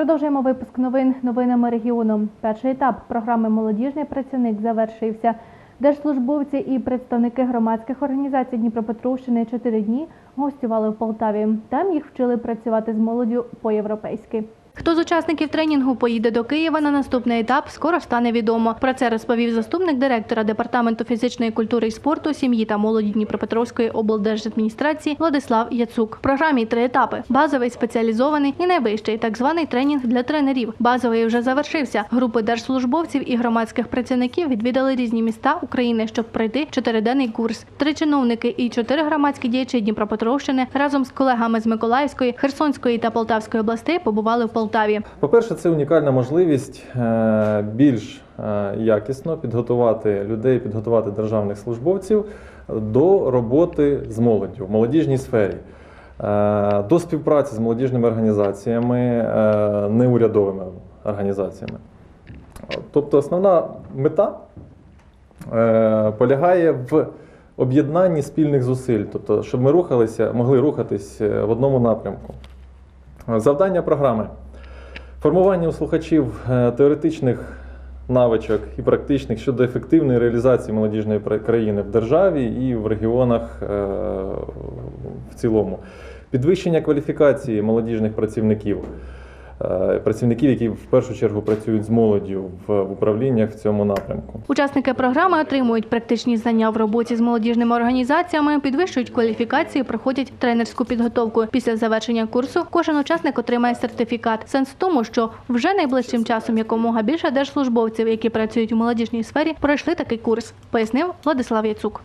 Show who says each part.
Speaker 1: Продовжуємо випуск новин новинами регіону. Перший етап програми Молодіжний працівник завершився. Держслужбовці і представники громадських організацій Дніпропетровщини чотири дні гостювали в Полтаві. Там їх вчили працювати з молоддю по-європейськи. Хто з учасників тренінгу поїде до Києва на наступний етап, скоро стане відомо. Про це розповів заступник директора департаменту фізичної культури і спорту, сім'ї та молоді Дніпропетровської облдержадміністрації Владислав Яцук. В програмі три етапи: базовий, спеціалізований і найвищий, так званий тренінг для тренерів. Базовий вже завершився. Групи держслужбовців і громадських працівників відвідали різні міста України, щоб пройти чотириденний курс. Три чиновники і чотири громадські діячі Дніпропетровщини разом з колегами з Миколаївської, Херсонської та Полтавської областей побували в Полтаві.
Speaker 2: По-перше, це унікальна можливість е, більш е, якісно підготувати людей, підготувати державних службовців до роботи з молоддю в молодіжній сфері, е, до співпраці з молодіжними організаціями, неурядовими організаціями. Тобто основна мета полягає в об'єднанні спільних зусиль, тобто, щоб ми рухалися, могли рухатись в одному напрямку. Завдання програми формування у слухачів е, теоретичних навичок і практичних щодо ефективної реалізації молодіжної країни в державі і в регіонах е, в цілому, підвищення кваліфікації молодіжних працівників. Е, Працівників, які в першу чергу працюють з молоддю в управліннях в цьому напрямку.
Speaker 1: Учасники програми отримують практичні знання в роботі з молодіжними організаціями, підвищують кваліфікацію, проходять тренерську підготовку. Після завершення курсу кожен учасник отримає сертифікат. Сенс в тому, що вже найближчим часом якомога більше держслужбовців, які працюють у молодіжній сфері, пройшли такий курс, пояснив Владислав Яцук.